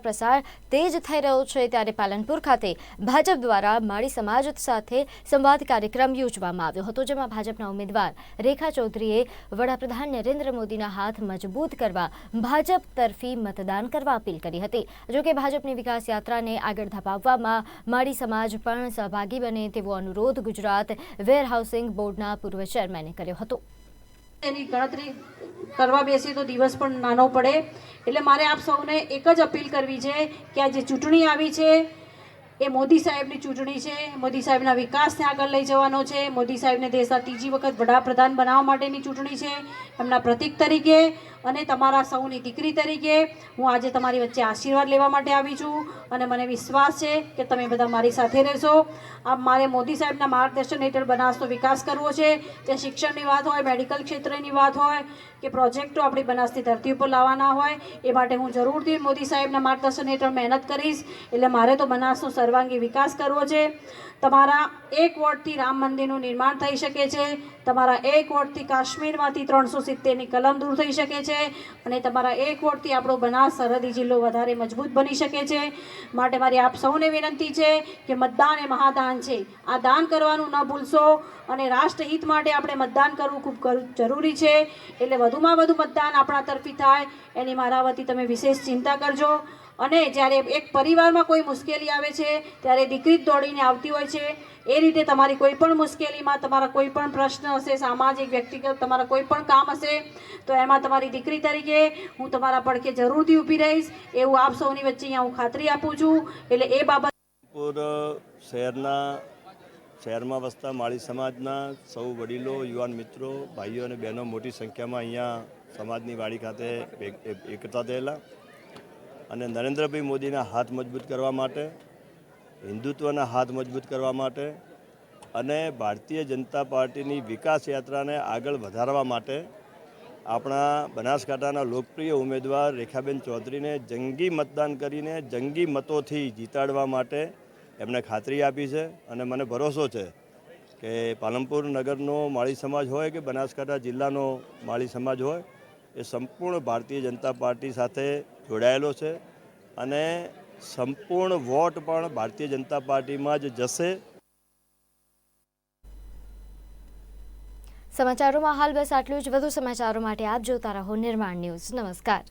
પ્રસાર તેજ થઈ રહ્યો છે ત્યારે પાલનપુર ખાતે ભાજપ દ્વારા માળી સમાજ સાથે સંવાદ કાર્યક્રમ યોજવામાં આવ્યો હતો, જેમાં ભાજપના ઉમેદવાર રેખા ચૌધરીએ વડાપ્રધાન નરેન્દ્ર મોદીના હાથ મજબૂત કરવા ભાજપ તરફી મતદાન કરવા અપીલ કરી હતી. જોકે ભાજપની વિકાસ યાત્રાને આગળ ધપાવવામાં માળી સમાજ પણ સહભાગી બને તેવો અનુરોધ ગુજરાત વેરહાઉસિંગ બોર્ડના પૂર્વ ચેરમેને કર્યો હતો. એની ગણતરી કરવા બેસીએ તો દિવસ પણ નાનો પડે. એટલે મારે આપ સૌને એક જ અપીલ કરવી છે કે આ જે ચૂંટણી આવી છે એ મોદી સાહેબની ચૂંટણી છે, મોદી સાહેબના વિકાસને આગળ લઈ જવાનો છે, મોદી સાહેબને દેશના ત્રીજી વખત વડાપ્રધાન બનાવવા માટેની ચૂંટણી છે, એમના પ્રતીક તરીકે અને તમારા સૌની દીકરી તરીકે હું આજે તમારી વચ્ચે આશીર્વાદ લેવા માટે આવી છું અને મને વિશ્વાસ છે કે તમે બધા મારી સાથે રહેશો. આ મારે મોદી સાહેબના માર્ગદર્શન હેઠળ બનાસનો વિકાસ કરવો છે તે શિક્ષણની વાત હોય, મેડિકલ ક્ષેત્રની વાત હોય કે પ્રોજેક્ટો આપણી બનાસની ધરતી ઉપર લાવવાના હોય, એ માટે હું જરૂરથી મોદી સાહેબના માર્ગદર્શન હેઠળ મહેનત કરીશ. એટલે મારે તો બનાસનો સર્વાંગી વિકાસ કરવો છે. તમારા એક વોટથી રામ મંદિરનું નિર્માણ થઈ શકે છે. તમારા એક વોટથી કાશ્મીરમાંથી ત્રણસો સિત્તેરની કલમ દૂર થઈ શકે છે અને તમારા એક વોટથી આપણો બનાસ સરહદી જિલ્લો વધારે મજબૂત બની શકે છે. માટે મારી આપ સૌને વિનંતી છે કે મતદાન એ મહાદાન છે. આ દાન કરવાનું ન ભૂલશો અને રાષ્ટ્રહિત માટે આપણે મતદાન કરવું ખૂબ જરૂરી છે. એટલે વધુમાં વધુ મતદાન આપણા તરફી થાય. એની મારા વતી તમે વિશેષ ચિંતા કરજો. અને જ્યારે એક પરિવારમાં કોઈ મુશ્કેલી આવે છે, ત્યારે દીકરી દોડીને આવતી હોય છે, એ રીતે તમારી કોઈ પણ મુશ્કેલીમાં તમારા કોઈ પણ પ્રશ્ન હશે, સામાજિક, વ્યક્તિગત તમારા કોઈ પણ કામ હશે, તો એમાં તમારી દીકરી તરીકે હું તમારા પડખે જરૂરથી ઊભી રહીશ, એવું આપ સૌની વચ્ચે અહીંયા હું ખાતરી આપું છું. એટલે એ બાબત શહેરના, શહેરમાં વસતા માળી સમાજના સૌ વડીલો, યુવાન મિત્રો, ભાઈઓ અને બહેનો મોટી સંખ્યામાં અહીંયા સમાજની વાડી ખાતે એક- એક- એકઠા થયેલા. અને નરેન્દ્રભાઈ મોદીના હાથ મજબૂત કરવા માટે, હિન્દુત્વના હાથ મજબૂત કરવા માટે અને ભારતીય જનતા પાર્ટીની વિકાસ યાત્રાને આગળ વધારવા માટે આપણા બનાસકાંઠાના લોકપ્રિય ઉમેદવાર રેખાબેન ચૌધરીને જંગી મતદાન કરીને જંગી મતોથી જીતાડવા માટે એમણે ખાતરી આપી છે અને મને ભરોસો છે કે પાલનપુર નગરનો માળી સમાજ હોય કે બનાસકાંઠા જિલ્લાનો માળી સમાજ હોય, એ સંપૂર્ણ ભારતીય જનતા પાર્ટી સાથે જોડાયેલો છે અને સંપૂર્ણ વોટ પણ ભારતીય જનતા પાર્ટીમાં જ જશે. સમાચારોમાં હાલ બસ આટલું જ. વધુ સમાચારો માટે આપ જોતા રહો નિર્માણ ન્યૂઝ. નમસ્કાર.